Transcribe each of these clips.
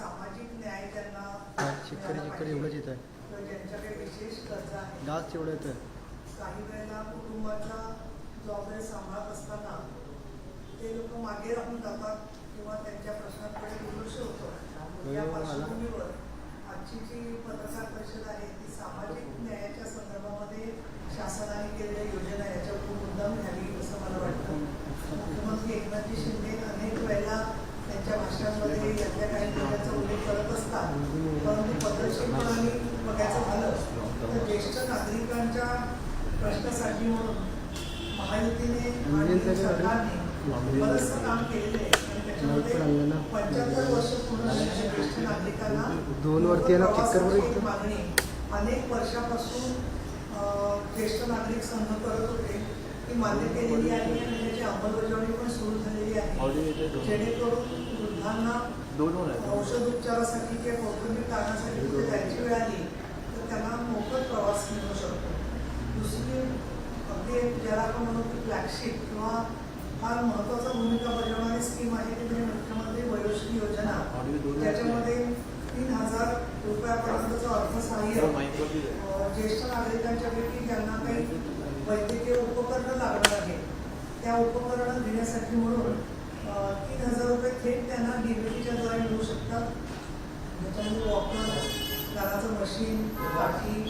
सामाजिक न्याय त्यांना शेतकरी शेतकरी. एवढंच येत आहे. विशेष गरजा आहेत जास्त एवढं येतं काही वेळेला कुटुंबाचा जबाबदारी सांभाळत असताना ते लोक मागे राहून जातात किंवा त्यांच्या प्रश्नांकडे दुर्लक्ष होतं. या हो, मला- पार्श्वभूमीवर आजची जी पत्रकार परिषद आहे ती सामाजिक न्यायाच्या संदर्भामध्ये शासनाने केलेल्या योजना याच्यावर मुद्दाम घ्यावी असं मला वाटतं. मुख्यमंत्री एकनाथजी शिंदे अनेक वेळेला त्यांच्या भाषणांमध्ये यातल्या काही करत असतात. परंतु पद्धतशीरपणाने बघायचं झालं तर ज्येष्ठ नागरिकांच्या प्रश्नासाठी म्हणून महायुतीने आणि सरकारने बरंचसं काम केलेलं आहे. आणि त्याच्यामध्ये पंच्याहत्तर वर्ष पूर्ण झालेल्या ज्येष्ठ नागरिकांना दोन वरती. मागणी. अनेक वर्षापासून ज्येष्ठ नागरिक संघ करत होते. ती मान्य केलेली आहे आणि त्याची अंमलबजावणी पण सुरू झालेली आहे. जेणेकरून वृद्धांना औषध उपचारासाठी किंवा कौटुंबिक कारणासाठी कुठे जायची वेळ आली तर त्यांना मोफत प्रवास मिळू शकतो. दुसरी अगदी ज्याला आपण म्हणतो की फ्लॅगशिप किंवा फार महत्त्वाचा भूमिका बजावणारी स्कीम आहे ती म्हणजे मुख्यमंत्री वयोश्री योजना ज्याच्यामध्ये तीन हजार रुपयापर्यंतचं अर्थसहाय्य अं, ज्येष्ठ नागरिकांच्या पैकी ज्यांना काही वैद्यकीय उपकरणं लागणार आहेत त्या उपकरणं घेण्यासाठी म्हणून अं, तीन हजार रुपये थेट त्यांना डीबीटीच्या द्वारे मिळू शकतात त्याच्यामध्ये वॉकर दादाचं मशीन काठी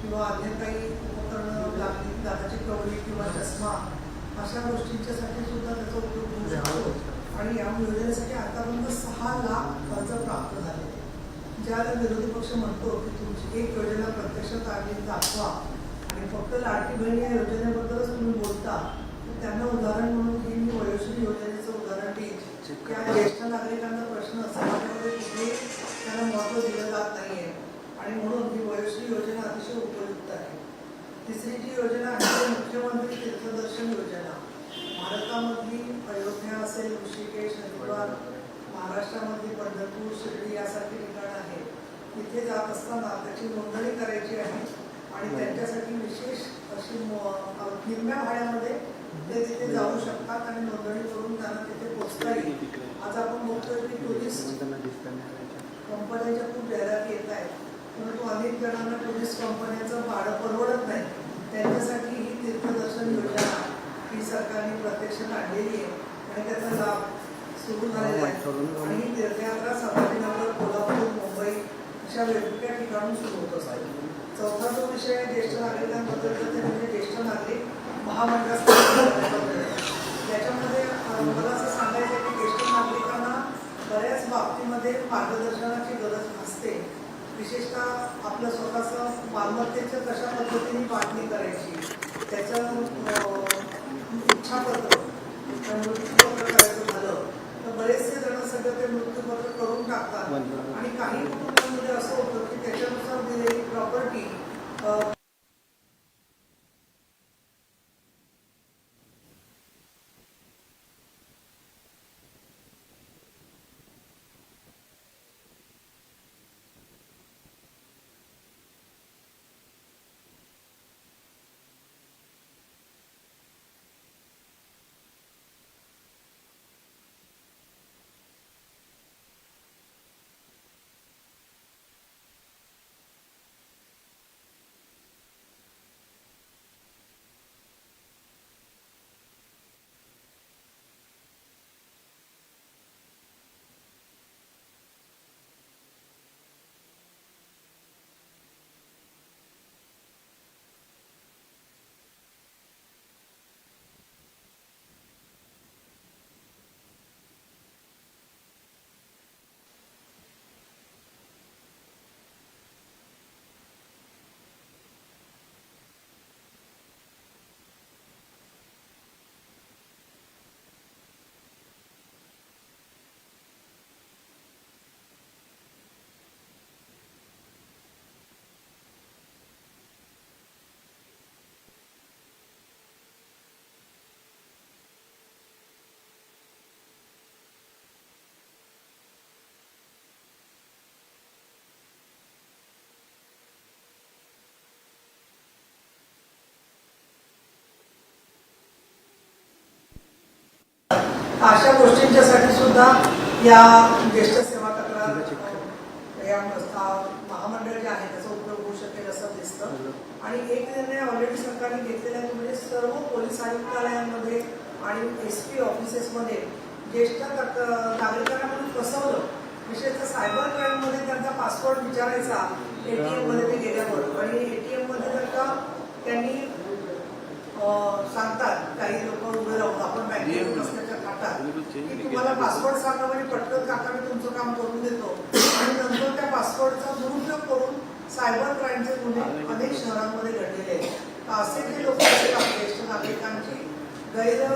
किंवा अन्य काही उपकरणं लागतील दादाची कवडी किंवा चष्मा अशा गोष्टींच्यासाठी सुद्धा त्याचा उपयोग होऊ शकतो आणि या योजनेसाठी आतापर्यंत सहा लाख अर्ज प्राप्त झाले ज्याला विरोधी पक्ष म्हणतो की तुमची एक आली दाखवा आणि फक्त लाडकी बहीण या योजनेबद्दलच तुम्ही बोलता तर त्यांना उदाहरण म्हणून हे मी वयोश्री योजनेचं उदाहरण देईन. त्या ज्येष्ठ नागरिकांचा प्रश्न समाजामध्ये कुठेही त्यांना महत्त्व दिलं जात नाहीये. आणि म्हणून ही वयोश्री योजना अतिशय उपयुक्त आहे. तिसरी जी योजना आहे मुख्यमंत्री तीर्थदर्शन योजना. भारतामधली अयोध्या असेल ऋषिकेश हरिद्वार महाराष्ट्रामधली पंढरपूर शिर्डी यासारखी ठिकाणं आहेत. तिथे जात असताना त्याची नोंदणी करायची आहे आणि त्यांच्यासाठी विशेष अशी निम्म्या भाड्यामध्ये ते तिथे जाऊ शकतात आणि नोंदणी करून त्यांना तिथे पोचता येईल. आज आपण बघतोय की टुरिस्ट कंपन्यांच्या खूप जाहिराती येत आहेत. परंतु अनेक जणांना टुरिस्ट कंपन्यांचं भाडं परवडत नाही. त्यांच्यासाठी ही तीर्थदर्शन योजना ही सरकारने प्रत्यक्षात आणलेली आहे. आणि त्याचा लाभ सुरू झालेला आहे. आणि ही तीर्थयात्रा संभाजीनगर कोल्हापूर मुंबई अशा वेगवेगळ्या ठिकाणून सुरू होत असते. चौथा जो विषय आहे ज्येष्ठ नागरिकांबद्दलचा ते म्हणजे ज्येष्ठ नागरिक महामंडळ याच्यामध्ये मला असं सांगायचं आहे की ज्येष्ठ नागरिकांना बऱ्याच बाबतीमध्ये मार्गदर्शनाची गरज असते विशेषतः आपलं स्वतःचं मालमत्तेचं कशा पद्धतीने पाहणी करायची त्याचं इच्छापत्र मृत्यूपत्र करायचं झालं तर बरेचसे जण सगळं ते मृत्यूपत्र करून टाकतात. आणि काही असं होतं की त्याच्यानुसार दिलेली प्रॉपर्टी अशा गोष्टींच्यासाठी सुद्धा या ज्येष्ठ सेवा तक्रार या महामंडळ जे आहे त्याचा उपयोग होऊ शकेल असं दिसतं. आणि एक निर्णय ऑलरेडी सरकारने घेतलेला आहे म्हणजे सर्व पोलीस आयुक्तालयांमध्ये आणि एस पी ऑफिसेसमध्ये ज्येष्ठ तक- नागरिकांना म्हणून फसवलं. विशेषतः सायबर क्राईममध्ये त्यांचा पासवर्ड विचारायचा एटीएममध्ये ते गेल्यावर. आणि एटीएममध्ये जर का त्यांनी सांगतात काही लोक उभे राहून आपण बँकेत की तुम्हाला पासवर्ड सांगा म्हणजे पटकन काका मी तुमचं काम करून देतो. आणि नंतर त्या पासवर्डचा दुरुपयोग करून सायबर क्राईमचे गुन्हे अनेक शहरांमध्ये घडलेले आहेत. असे जे लोक असतात ज्येष्ठ नागरिकांची गैर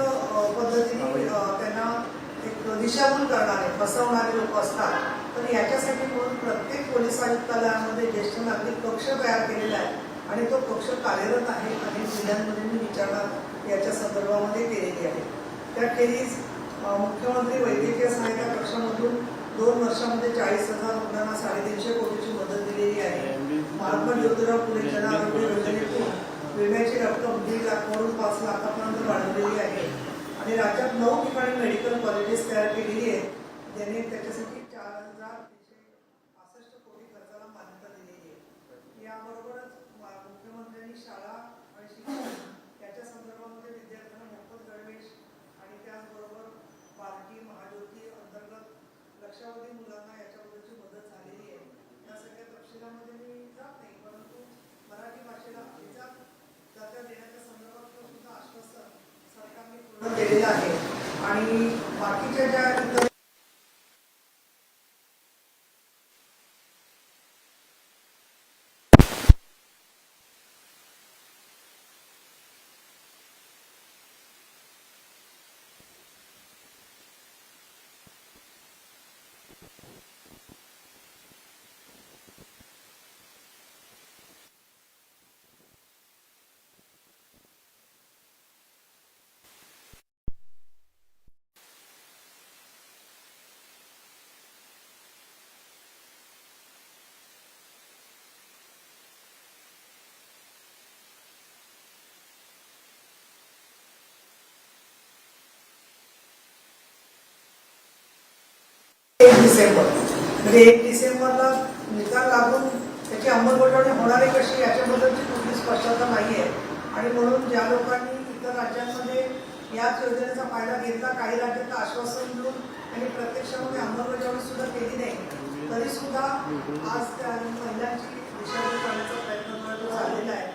पद्धतीने त्यांना एक दिशाभूल करणारे फसवणारे लोक असतात. तर याच्यासाठी म्हणून प्रत्येक पोलीस आयुक्तालयामध्ये ज्येष्ठ नागरिक कक्ष तयार केलेला आहे. आणि तो कक्ष कार्यरत आहे अनेक जिल्ह्यांमध्ये मी विचारणा याच्या संदर्भामध्ये केलेली आहे. त्याखेरीज अं, मुख्यमंत्री वैद्यकीय सहायता कक्षामधून दोन वर्षामध्ये चाळीस हजार रुग्णांना साडेतीनशे कोटीची मदत दिलेली आहे. महात्मा ज्योतिराव फुले जन आरोग्य योजनेतून विम्याची रक्कम दीड लाखावरून पाच लाखापर्यंत वाढवलेली आहे. आणि राज्यात नऊ ठिकाणी मेडिकल कॉलेजेस तयार केलेली आहेत. ज्याने त्याच्यासाठी चार हजार तीनशे पासष्ट कोटी खर्चाला मान्यता दिलेली आहे याबरोबरच मा- मुख्यमंत्र्यांनी शाळा आणि शिक्षण याच्या संदर्भामध्ये विद्यार्थ्यांना मोफत गणवेश आणि त्याचबरोबर बालकी महाज्योती अंतर्गत लक्षावधी मुलांना याच्याबद्दलची मदत झालेली आहे या सगळ्या तपशिलामध्ये मी जात नाही परंतु मराठी भाषेला अभिजात दर्जा देण्याच्या संदर्भात सुद्धा आश्वासन सरकारने पूर्ण केलेलं आहे. आणि बाकीच्या ज्या इतर एक डिसेंबर. म्हणजे एक डिसेंबरला निकाल लागून त्याची अंमलबजावणी होणार आहे कशी याच्याबद्दलची कुठली स्पष्टता नाही आहे आणि म्हणून ज्या लोकांनी इतर राज्यांमध्ये याच योजनेचा फायदा घेतला काही राज्यात आश्वासन देऊन आणि प्रत्यक्षामध्ये अंमलबजावणी सुद्धा केली नाही तरी सुद्धा आज त्या महिलांची दिशाभूल करण्याचा प्रयत्न करतो झालेला आहे.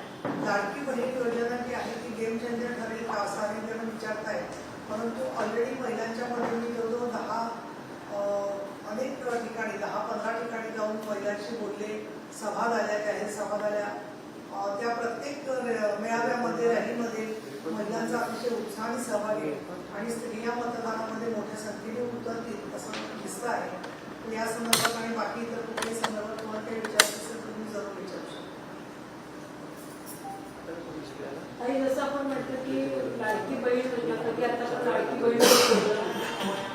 लाडकी बहीण योजना जी आहे ती गेम चेंजर ठरेल का असा अनेक विचारताय परंतु ऑलरेडी महिलांच्या मध्ये मी जवळजवळ दहा अनेक ठिकाणी दहा पंधरा ठिकाणी जाऊन महिलांशी बोलले. सभा झाल्या जाहीर सभा झाल्या. त्या प्रत्येक मेळाव्यामध्ये रॅलीमध्ये महिलांचा अतिशय उत्साहाने सहभाग आहे आणि स्त्रिया मतदानामध्ये मोठ्या संख्येने उतरतील असं दिसतं आहे. या संदर्भात आणि बाकी इतर कुठल्याही संदर्भात तुम्हाला काही विचारायचं असेल तर तुम्ही जरूर विचारू शकता. आणि जसं आपण म्हटलं की लाडकी बहीण म्हटलं की आता लाडकी बहीण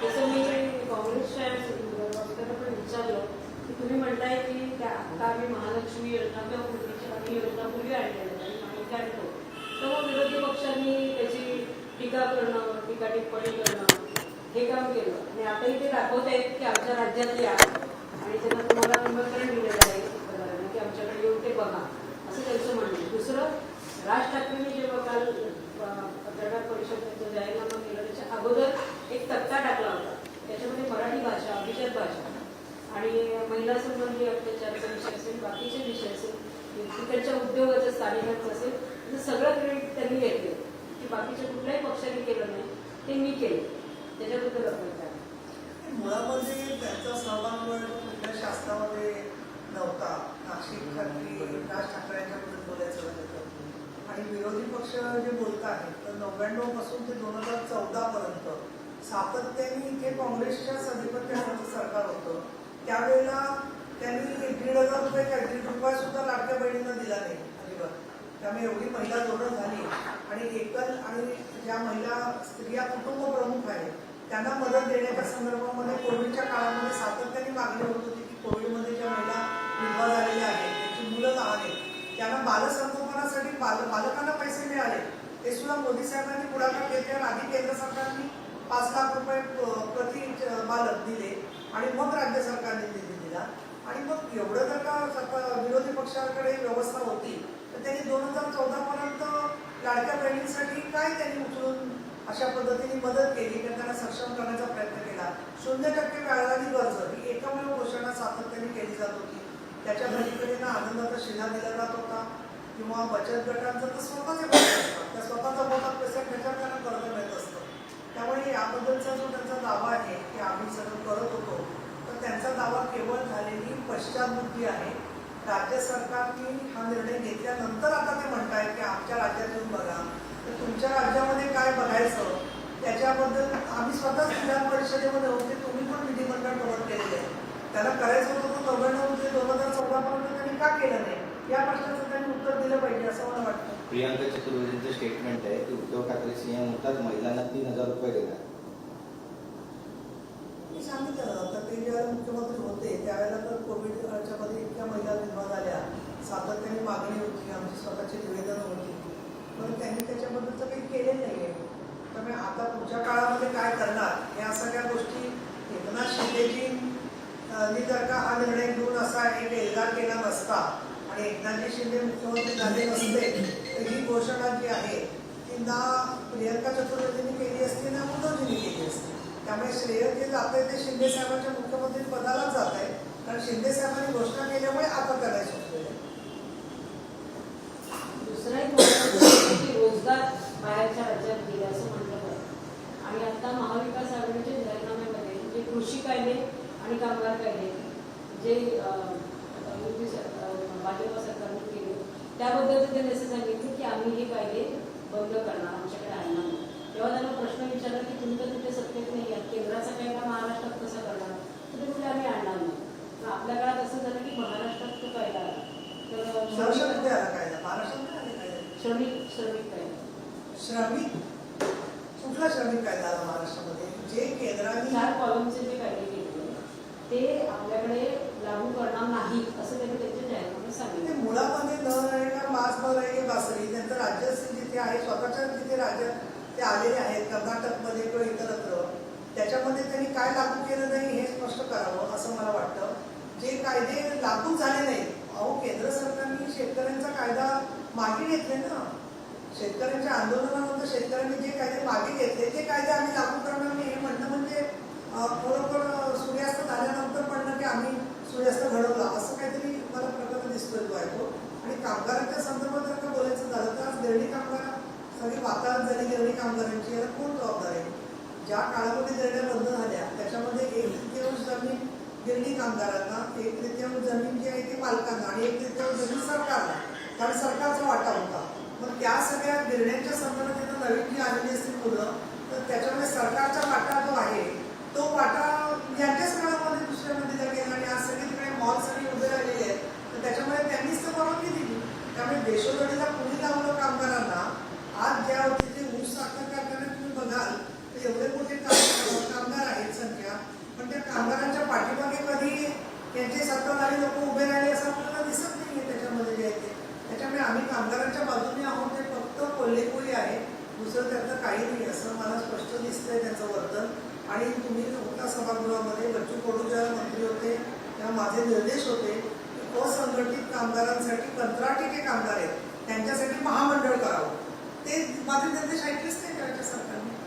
तसं मी काँग्रेसच्या वक्त्याला पण विचारलं की तुम्ही म्हणताय की त्या आता आम्ही योजना किंवा काही योजना पूर्वी आणलेल्या आणि माहिती आणतो तर मग विरोधी पक्षांनी त्याची टीका करणं टीका टिप्पणी करणं हे काम केलं. आणि आताही ते दाखवत आहेत की आमच्या राज्यातल्या आणि त्यांना तुम्हाला निमंत्रण दिलेलं आहे की आमच्याकडे येऊन ते बघा असं त्यांचं म्हणणं दुसरं राज ठाकरेंनी जेव्हा काल पत्रकार परिषद जाहीरनामा केलं त्याच्या अगोदर एक तक्ता टाकला होता. त्याच्यामध्ये मराठी भाषा अभिजात भाषा आणि महिला संबंधी अत्याचाराचा विषय असेल बाकीचे विषय असेल तिकडच्या उद्योगाचं स्थानिकांचं असेल तर सगळं क्रेडिट त्यांनी घेतलं. की बाकीच्या कुठल्याही पक्षाने केलं नाही ते मी केलं. त्याच्याबद्दल आपण मुळामध्ये त्यांचा सहभाग कुठल्या शास्त्रामध्ये नव्हता. नाशिक खाली राज ठाकरेंच्याबद्दल बोलायचं झालं आणि विरोधी पक्ष जे बोलत आहेत तर नव्याण्णवपासून ते दोन हजार चौदा पर्यंत सातत्याने इथे काँग्रेसच्याच अधिपत्याचं सरकार होतं. त्यावेळेला त्यांनी दीड हजार रुपये काय दीड रुपये सुद्धा लाडक्या बहिणींना दिला नाही अजिबात. त्यामुळे एवढी महिला जोडण झाली. आणि एकल आणि ज्या महिला स्त्रिया कुटुंब प्रमुख आहेत त्यांना मदत देण्याच्या संदर्भामध्ये कोविडच्या काळामध्ये सातत्याने मागणी होत होती की कोविडमध्ये ज्या महिला विधवा झालेल्या आहेत त्यांची मुलं लहान आहेत त्यांना बालसंगोपनासाठी बाल बालकांना पैसे मिळाले. ते सुद्धा मोदी साहेबांनी पुढाकार घेतल्यावर आधी केंद्र सरकारने पाच लाख रुपये प्रति बालक दिले. आणि मग राज्य सरकारने निधी दिला. आणि मग एवढं जर का सरकार विरोधी पक्षाकडे व्यवस्था होती तर त्यांनी दोन हजार चौदा पर्यंत लाडक्या बहिणींसाठी काय त्यांनी उचलून अशा पद्धतीने मदत केली तर त्यांना सक्षम करण्याचा प्रयत्न केला. शून्य टक्के व्याजाची कर्ज ही एकमेव घोषणा सातत्याने केली जात होती. त्याच्या पलीकडे ना आनंदाचा शिला दिला जात होता किंवा बचत गटांचं तर स्वतःचे असतात. त्या स्वतःचा मोठा पैसा त्याच्यात त्यांना कर्ज मिळत असतं. त्यामुळे याबद्दलचा जो त्यांचा दावा आहे की आम्ही सगळं करत होतो तर त्यांचा दावा केवळ झालेली पश्चातबुद्धी आहे. राज्य सरकारने हा निर्णय घेतल्यानंतर आता ते म्हणतायत की आमच्या राज्यात येऊन बघा. तर तुमच्या राज्यामध्ये काय बघायचं? त्याच्याबद्दल आम्ही स्वतःच विधान परिषदेमध्ये होते तुम्ही पण विधिमंडळ कव्हर केलेले आहे. त्याला करायचं होतं तो नव्याण्णव ते दोन हजार चौदा पर्यंत त्यांनी का केलं नाही? या प्रश्नाचं त्यांनी उत्तर दिलं पाहिजे असं मला वाटतं. प्रियांका चतुर्वेदींचं स्टेटमेंट आहे की उद्धव ठाकरे सीएम होतात महिलांना तीन हजार रुपये देणार. मी सांगितलं तर ते ज्यावेळेला मुख्यमंत्री होते त्यावेळेला तर कोविडच्या मध्ये इतक्या महिला विधवा झाल्या. सातत्याने मागणी होती आमची स्वतःची निवेदनं होती. पण त्यांनी त्याच्याबद्दलचं काही केलेलं नाही आहे त्यामुळे आता पुढच्या काळामध्ये काय करणार या सगळ्या गोष्टी एकनाथ शिंदेजी अं, नी जर का हा निर्णय घेऊन असा एक एल्गार केला नसता. आहे एकनाथजी शिंदे मुख्यमंत्री झाले नसते तर ही घोषणा जी आहे ती ना प्रियंका चतुर्वेदींनी केली असती ना उद्धवजींनी केली असती. त्यामुळे श्रेय जे जात आहे ते शिंदे साहेबांच्या मुख्यमंत्री पदालाच जात आहे कारण शिंदे साहेबांनी घोषणा केल्यामुळे आता त्याला सुचलेलं दुसरा रोजगार बाहेरच्या राज्यात गेले असं म्हटलं जातं. आणि आता महाविकास आघाडीच्या जाहीरनाम्यामध्ये जे कृषी कायदे आणि कामगार कायदे जे अं, भाजप सरकारने केले त्याबद्दल त्यांनी असं सांगितलं की आम्ही हे कायदे बंद करणार आमच्याकडे आणणार. तेव्हा त्यांना प्रश्न विचारला की तुम्ही तर तिथे सत्तेत नाही आहात केंद्राचा कायदा महाराष्ट्रात कसा करणार? तर ते कुठे आम्ही आणणार नाही? पण आपल्या काळात असं झालं की महाराष्ट्रात तो कायदा आला. तर श्रमिक श्रमिक कायदा. श्रमिक? कुठला श्रमिक कायदा आला महाराष्ट्रामध्ये? जे केंद्राने चार कॉलमचे जे कायदे केले ते आपल्याकडे लागू करणार नाही असं त्यांनी त्यांच्या जाहीरनाम्यात ते मुलामध्ये मुळामध्ये न का मास न की बासरी त्यांचं राज्य जिथे आहे स्वतःच्या जिथे राज्य ते आलेले आहेत कर्नाटकमध्ये किंवा इतरत्र त्याच्यामध्ये त्यांनी काय लागू केलं नाही हे स्पष्ट करावं असं मला वाटतं. जे कायदे लागू झाले नाहीत अहो केंद्र सरकारने शेतकऱ्यांचा कायदा मागे घेतले ना. शेतकऱ्यांच्या आंदोलनानंतर शेतकऱ्यांनी जे कायदे मागे घेतले ते कायदे आम्ही लागू करणार नाही हे म्हणणं म्हणजे खरोखर सूर्यास्त झाल्यानंतर पण की आम्ही सूर्यास्त घडवला असं काहीतरी मला प्रकार दिसतोय तो आहे तो आणि कामगारांच्या संदर्भात जर का बोलायचं झालं तर आज गिरणी कामगार सगळी वातावरण झाली गिरणी कामगारांची याला कोण जबाबदार आहे. ज्या काळामध्ये गिरण्या बंद झाल्या त्याच्यामध्ये एक तृतीयांश जमीन गिरणी कामगारांना एक तृतीयांश जमीन जी आहे ती मालकांना आणि एक तृतीयांश जमीन सरकारला. कारण सरकारचा वाटा होता. मग त्या सगळ्या गिरण्यांच्या संदर्भात तिथं नवीन जी आलेली असतील मुलं तर त्याच्यामध्ये सरकारचा वाटा जो आहे तो वाटा यांच्याच काळामध्ये दुसऱ्यामध्ये दिला गेला आणि आज सगळे तिकडे मॉल सगळे उभे राहिलेले आहेत. तर त्याच्यामुळे त्यांनीच तर परवानगी दिली. त्यामुळे देशोधडीला कोणी लावलं कामगारांना आज ज्या तिथे ऊस साखर कारखान्यात तुम्ही बघाल तर एवढे मोठे काम- कामगार आहेत संख्या पण त्या कामगारांच्या पाठीमागे कधी त्यांचे सत्ताधारी लोक उभे राहिले असं आपल्याला दिसत नाहीये त्याच्यामध्ये जे आहे ते त्याच्यामुळे आम्ही कामगारांच्या बाजूने आहोत ते फक्त कोल्हेपुरी आहे दुसरं त्यातलं काही नाही असं मला स्पष्ट दिसतंय त्यांचं वर्तन आणि तुम्ही होता सभागृहामध्ये बच्चू कडू जेव्हा मंत्री होते तेव्हा माझे निर्देश होते की असंघटित कामगारांसाठी कंत्राटी जे कामगार आहेत त्यांच्यासाठी महामंडळ करावं ते माझे निर्देश ऐकलेच नाही राज्य सरकारने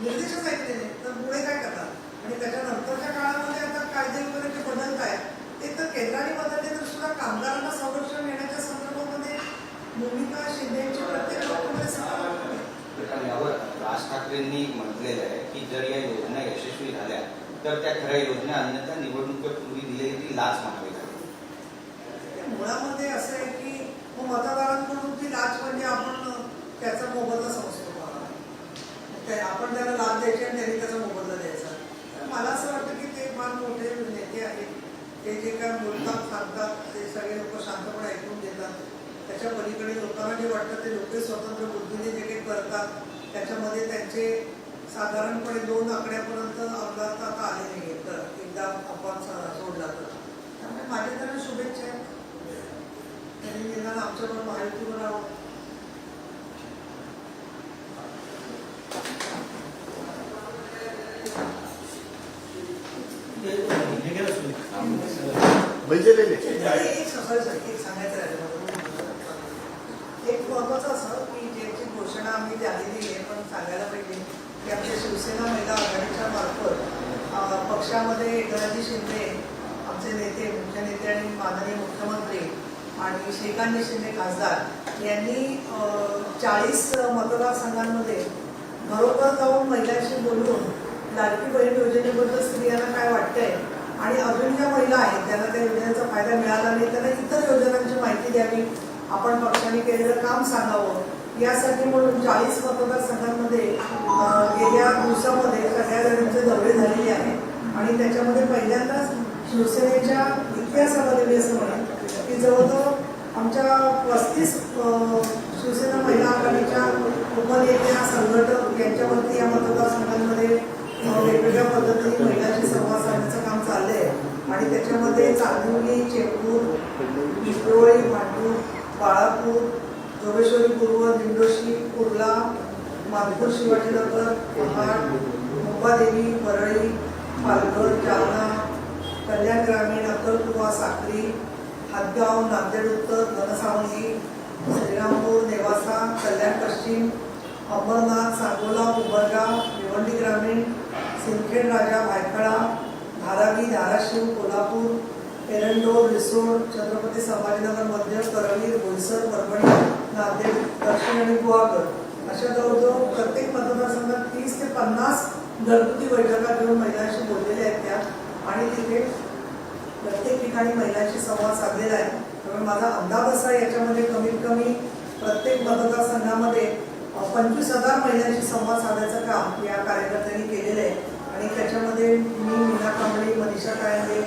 निर्देशच ऐकले नाही तर पुढे काय करणार आणि त्याच्यानंतरच्या काळामध्ये आता कायदे वगैरे जे बदलत आहेत ते तर केंद्राने बदलले तर सुद्धा कामगारांना संरक्षण देण्याच्या संदर्भामध्ये भूमिका शिंदेची प्रत्येक लोकांमध्ये सकारात्मक आहे पण यावर राज ठाकरेंनी म्हटलेलं आहे की जर या योजना यशस्वी झाल्या तर त्या खऱ्या योजना अन्यथा निवडणुकीपूर्वी दिलेली ती लाच मानावी लागेल मुळामध्ये असं आहे की मतदारांकडून ती लाच म्हणजे आपण त्याचा मोबदला समजतो मला. आपण त्याला लाच द्यायची आणि त्यांनी त्याचा मोबदला द्यायचा. तर मला असं वाटतं की ते फार मोठे नेते आहेत. ते जे काय बोलतात सांगतात ते सगळे लोक शांतपणे ऐकून घेतात. त्याच्या पलीकडे लोकांना जे वाटतं ते लोक स्वतंत्र बुद्धीने जे काही करतात त्याच्यामध्ये त्यांचे साधारणपणे दोन आकड्यापर्यंत अपघात आता आले नाही तर एकदा अपवाद सोडला तर. त्यामुळे माझ्या त्यांना शुभेच्छा आहेत. त्यांनी निदान आमच्याबरोबर महायुतीवर राहावं. हे. म्हणजे एक सांगायचं महत्वाचं असं की ज्याची घोषणा आम्ही झालेली आहे पण सांगायला पाहिजे की आमच्या शिवसेना महिला आघाडीच्या मार्फत पक्षामध्ये एकनाथजी शिंदे आमचे नेते मुख्य नेते आणि माननीय मुख्यमंत्री आणि श्रीकांत शिंदे खासदार यांनी चाळीस मतदारसंघांमध्ये घरोघर जाऊन महिलांशी बोलून लाडकी बहीण योजनेबद्दल स्त्रियांना काय वाटतंय आणि अजून ज्या महिला आहेत त्यांना त्या योजनेचा फायदा मिळाला नाही त्यांना इतर योजनांची माहिती द्यावी आपण पक्षाने केलेलं काम सांगावं. यासाठी म्हणून चाळीस मतदारसंघांमध्ये गेल्या दिवसामध्ये सगळ्या जणांचे दौरे झालेले आहेत. आणि त्याच्यामध्ये पहिल्यांदाच शिवसेनेच्या इतिहासामध्ये मी असं म्हणेन की जवळजवळ आमच्या पस्तीस शिवसेना महिला आघाडीच्या उपनेत्या संघटक यांच्यावरती या मतदारसंघांमध्ये वेगवेगळ्या पद्धतीने महिलांशी संवाद साधण्याचं काम चाललंय. आणि त्याच्यामध्ये चांदिवली चेंबूर विक्रोळी मांडूर बाळापूर जोगेश्वरी पूर्व दिंडोशी कुर्ला मानपूर शिवाजीनगर महाड मुंबादेवी परळी पालघर जालना कल्याण ग्रामीण अक्कलकुवा साक्री हातगाव नांदेड उत्तर घनसावंगी श्रीरामपूर नेवासा कल्याण पश्चिम अंबरनाथ सांगोला उबरगा भिवंडी ग्रामीण सिंदखेड राजा भायखळा धारावी धाराशिव कोल्हापूर एरंडोर रिसोड छत्रपती संभाजीनगर मध्य करवीर बोईसर परभणी नांदेड दक्षिण आणि गुहागर. अशा जवळजवळ प्रत्येक मतदारसंघात तीस ते पन्नास घरगुती बैठका घेऊन महिलांशी बोललेल्या आहेत त्या. आणि तिथे प्रत्येक ठिकाणी महिलांशी संवाद साधलेला आहे. त्यामुळे माझा अंदाज असा आहे याच्यामध्ये कमीत कमी प्रत्येक मतदारसंघामध्ये पंचवीस हजार महिलांशी संवाद साधायचं काम या कार्यकर्त्यांनी केलेलं आहे. आणि त्याच्यामध्ये मी मीना कांबळे मनीषा कायंदे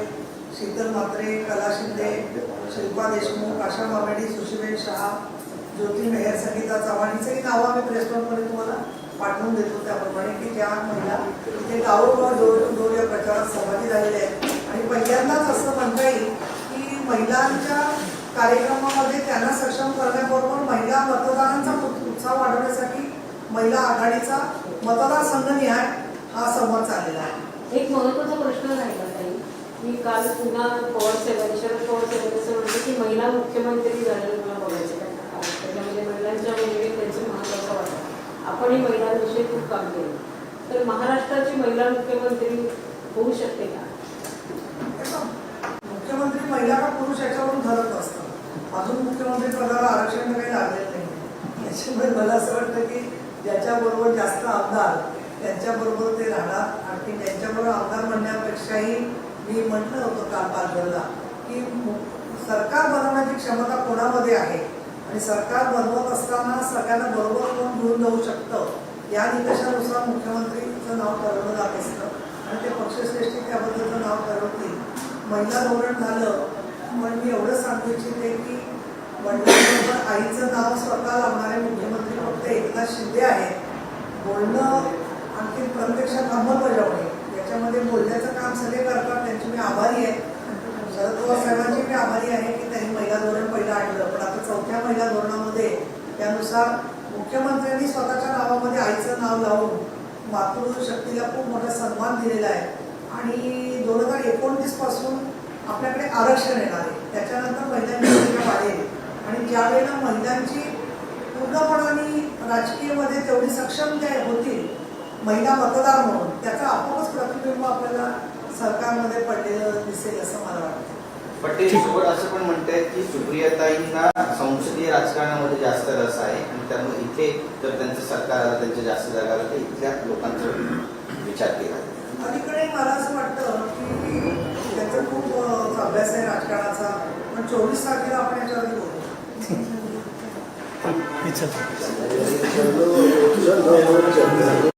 शीतल म्हात्रे कला शिंदे शिल्पा देशमुख आशा मामेडी सुशीबेन शहा ज्योती मेहर संगीता चव्हाणीचंही नावं आम्ही प्रेस तुम्हाला पाठवून देतो त्याप्रमाणे की त्या महिला इथे गावोगाव डोर टू डोर या प्रचारात सहभागी झालेल्या आहेत. आणि पहिल्यांदाच असं म्हणता येईल की महिलांच्या कार्यक्रमामध्ये त्यांना सक्षम करण्याबरोबर महिला मतदारांचा उत्साह वाढवण्यासाठी महिला आघाडीचा मतदारसंघ निहाय हा संवाद चाललेला आहे. एक महत्त्वाचा प्रश्न राहिला. मी की काल पुन्हा पवार साहेबांनी शरद पवार साहेबांनी असं म्हटलं की महिला मुख्यमंत्री झालेलं मला बघायचं त्यांना त्याच्यामध्ये महिलांच्या भूमिकेत त्यांचं महत्त्वाचा वाटतं. आपणही महिलांविषयी खूप काम केलं. तर महाराष्ट्राची महिला मुख्यमंत्री होऊ शकते का? मुख्यमंत्री महिला का पुरुष याच्यावरून ठरत असतं अजून मुख्यमंत्री पदाला आरक्षण काही लागलेलं नाही. त्याच्यामुळे मला असं वाटतं की ज्याच्याबरोबर जास्त आमदार त्यांच्याबरोबर ते राहणार आणखी त्यांच्याबरोबर आमदार म्हणण्यापेक्षाही मी म्हटलं होतं काल पालघरला की सरकार बनवण्याची क्षमता कोणामध्ये आहे? आणि सरकार बनवत असताना सगळ्यांना बरोबर कोण घेऊन जाऊ शकतं? या निकषानुसार मुख्यमंत्रीचं नाव ठरवलं जात असतं. आणि ते पक्षश्रेष्ठी त्याबद्दलचं नाव ठरवतील. महिला धोरण झालं. पण मी एवढं सांगू इच्छिते की वडिलांबरोबर आईचं नाव स्वतः लावणारे मुख्यमंत्री फक्त एकनाथ शिंदे आहेत. बोलणं आणखी प्रत्यक्षात अंमलबजावणी. त्याच्यामध्ये बोलण्याचं काम सगळे करतात त्यांची मी आभारी आहे. शरद पवार साहेबांची मी आभारी आहे की त्यांनी महिला धोरण पहिलं आणलं पण आता चौथ्या महिला धोरणामध्ये त्यानुसार मुख्यमंत्र्यांनी स्वतःच्या नावामध्ये आईचं नाव लावून मातृशक्तीला खूप मोठा सन्मान दिलेला आहे. आणि दोन हजार एकोणतीसपासून आपल्याकडे आरक्षण येणार आहे. त्याच्यानंतर महिलांची संख्या वाढेल. आणि ज्या वेळेला महिलांची पूर्णपणाने राजकीयमध्ये तेवढी सक्षम त्या होतील महिला मतदार म्हणून त्याचा आपोआपच प्रतिबिंब आपल्याला सरकारमध्ये पडलेलं दिसेल असं मला वाटतं पटेल सोबत असं पण म्हणतायत की सुप्रियाताईंना संसदीय राजकारणामध्ये जास्त रस आहे आणि त्यामुळे इथे जर त्यांचं सरकार आलं त्यांच्या जास्त जागा आलं तर इथल्या लोकांचा विचार केला. अलीकडे मला असं वाटतं की त्याचा खूप अभ्यास आहे राजकारणाचा पण चोवीस तारखेला आपण याच्यावरती बोलू चलो, चलो, चलो.